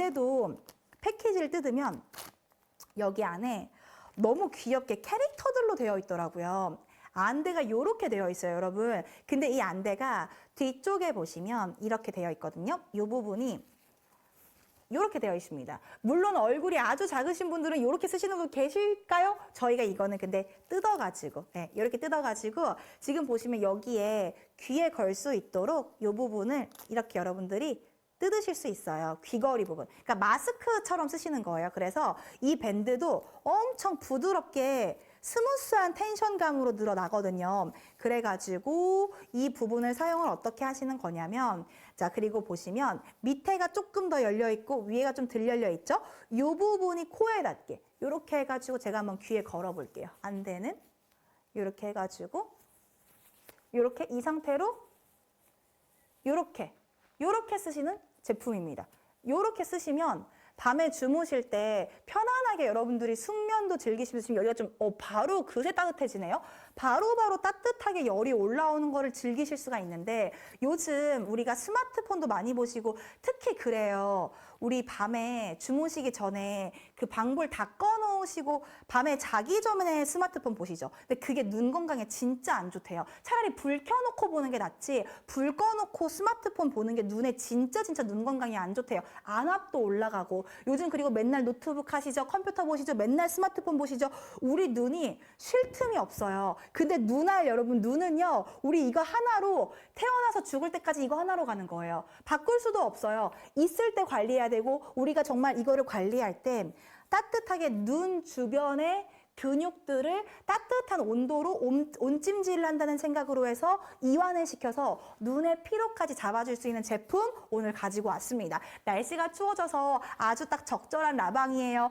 안대도 패키지를 뜯으면 여기 안에 너무 귀엽게 캐릭터들로 되어 있더라고요. 안대가 이렇게 되어 있어요, 여러분. 근데 이 안대가 뒤쪽에 보시면 이렇게 되어 있거든요. 이 부분이 이렇게 되어 있습니다. 물론 얼굴이 아주 작으신 분들은 이렇게 쓰시는 분 계실까요? 저희가 이거는 근데 뜯어가지고, 네, 이렇게 뜯어가지고 지금 보시면 여기에 귀에 걸 수 있도록 이 부분을 이렇게 여러분들이 뜯으실 수 있어요. 귀걸이 부분. 그러니까 마스크처럼 쓰시는 거예요. 그래서 이 밴드도 엄청 부드럽게 스무스한 텐션감으로 늘어나거든요. 그래가지고 이 부분을 사용을 어떻게 하시는 거냐면 자 그리고 보시면 밑에가 조금 더 열려 있고 위에가 좀 덜 열려 있죠. 이 부분이 코에 닿게 이렇게 해가지고 제가 한번 귀에 걸어 볼게요. 안 되는 이렇게 해가지고 이렇게 이 상태로 요렇게 요렇게 쓰시는 제품입니다. 요렇게 쓰시면 밤에 주무실 때 편안하게 여러분들이 숙면도 즐기시면서 지금 여기가 좀 어, 바로 그새 따뜻해지네요. 바로 바로 따뜻하게 열이 올라오는 거를 즐기실 수가 있는데 요즘 우리가 스마트폰도 많이 보시고 특히 그래요. 우리 밤에 주무시기 전에 그 방불 다 꺼 놓으시고 밤에 자기 전에 스마트폰 보시죠. 근데 그게 눈 건강에 진짜 안 좋대요. 차라리 불 켜놓고 보는 게 낫지 불 꺼놓고 스마트폰 보는 게 눈에 진짜 진짜 눈 건강에 안 좋대요. 안압도 올라가고 요즘 그리고 맨날 노트북 하시죠. 컴퓨터 보시죠. 맨날 스마트폰 보시죠. 우리 눈이 쉴 틈이 없어요. 근데 눈알 여러분 눈은요. 우리 이거 하나로 태어나서 죽을 때까지 이거 하나로 가는 거예요. 바꿀 수도 없어요. 있을 때 관리해야 되고 우리가 정말 이거를 관리할 때 따뜻하게 눈 주변에 근육들을 따뜻한 온도로 온, 온찜질을 한다는 생각으로 해서 이완을 시켜서 눈의 피로까지 잡아줄 수 있는 제품 오늘 가지고 왔습니다. 날씨가 추워져서 아주 딱 적절한 라방이에요.